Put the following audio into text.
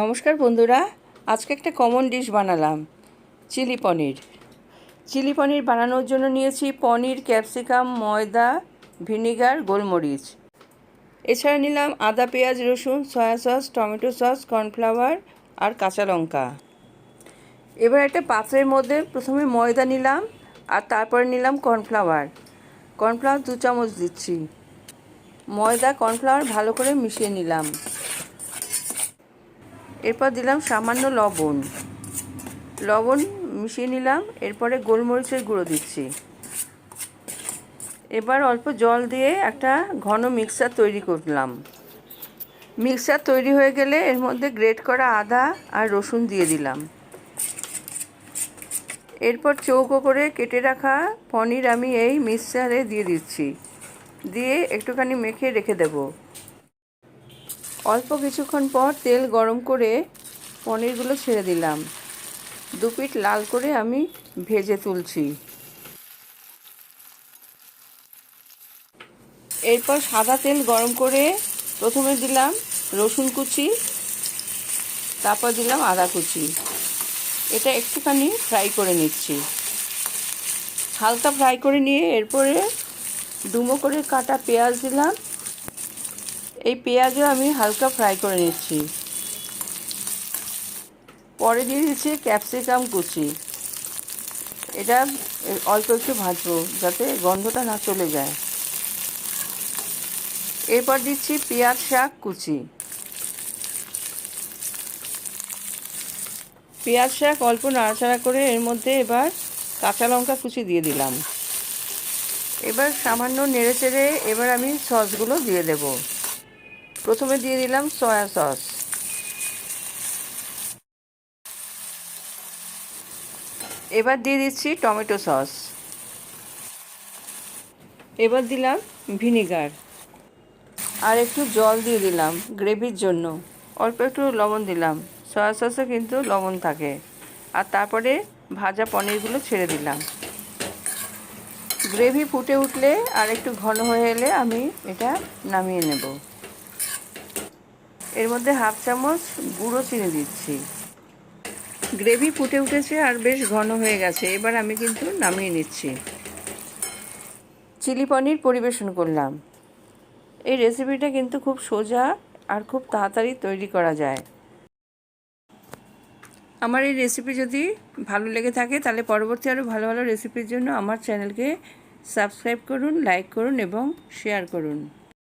নমস্কার বন্ধুরা, আজকে একটা কমন ডিশ বানালাম, চিলি পনির। চিলি পনির বানানোর জন্য নিয়েছি পনির, ক্যাপসিকাম, ময়দা, ভিনিগার, গোলমরিচ। এছাড়া নিলাম আদা, পেঁয়াজ, রসুন, soya sauce, tomato sauce, cornflour আর কাঁচা লঙ্কা। এবার একটা পাত্রের মধ্যে প্রথমে ময়দা নিলাম আর তারপরে নিলাম কর্নফ্লাওয়ার। কর্নফ্লাওয়ার দু চামচ দিচ্ছি। ময়দা, কর্নফ্লাওয়ার ভালো করে মিশিয়ে নিলাম। এরপর দিলাম সামান্য লবণ। লবণ মিশিয়ে নিলাম, এরপরে গোলমরিচের গুঁড়ো দিচ্ছি। এবার অল্প জল দিয়ে একটা ঘন মিক্সার তৈরি করলাম। মিক্সার তৈরি হয়ে গেলে এর মধ্যে গ্রেট করা আদা আর রসুন দিয়ে দিলাম। এরপর চৌকো করে কেটে রাখা পনির আমি এই মিক্সারে দিয়ে দিচ্ছি। দিয়ে একটুখানি মেখে রেখে দেবো। অল্প কিছুক্ষণ পর তেল গরম করে পনিরগুলো ছেড়ে দিলাম। দু পিঠ লাল করে আমি ভেজে তুলছি। এরপর সাদা তেল গরম করে প্রথমে দিলাম রসুন কুচি, তারপর দিলাম আদা কুচি। এটা একটুখানি ফ্রাই করে নিচ্ছি। হালকা ফ্রাই করে নিয়ে এরপরে ডুমো করে কাটা পেঁয়াজ দিলাম। এই পেঁয়াজও আমি হালকা ফ্রাই করে নিচ্ছি। পরে দিয়ে দিচ্ছি ক্যাপসিকাম কুচি। এটা অল্প একটু ভাজবো যাতে গন্ধটা না চলে যায়। এরপর দিচ্ছি পেঁয়াজ শাক কুচি। পেঁয়াজ শাক অল্প নাড়াচাড়া করে এর মধ্যে এবার কাঁচা লঙ্কা কুচি দিয়ে দিলাম। এবার সামান্য নেড়ে চেড়ে এবার আমি সসগুলো দিয়ে দেবো। প্রথমে দিয়ে দিলাম সয়া সস। এবার দিয়ে দিচ্ছি টমেটো সস। এবার দিলাম ভিনিগার। আর একটু জল দিয়ে দিলাম গ্রেভির জন্য। অল্প একটু লবণ দিলাম। সয়া সসে কিন্তু লবণ থাকে। আর তারপরে ভাজা পনিরগুলো ছেড়ে দিলাম। গ্রেভি ফুটে উঠলে আর একটু ঘন হয়ে এলে আমি এটা নামিয়ে নেব। এর মধ্যে হাফ চামচ গুঁড়ো চিনি দিচ্ছি। গ্রেভি ফুটে উঠেছে আর বেশ ঘন হয়ে গেছে। এবার আমি কিন্তু নামিয়ে নিচ্ছি। চিলি পনির পরিবেশন করলাম। এই রেসিপিটা কিন্তু খুব সোজা আর খুব তাড়াতাড়ি তৈরি করা যায়। আমার এই রেসিপি যদি ভালো লেগে থাকে, তাহলে পরবর্তী আরও ভালো ভালো রেসিপির জন্য আমার চ্যানেলকে সাবস্ক্রাইব করুন, লাইক করুন এবং শেয়ার করুন।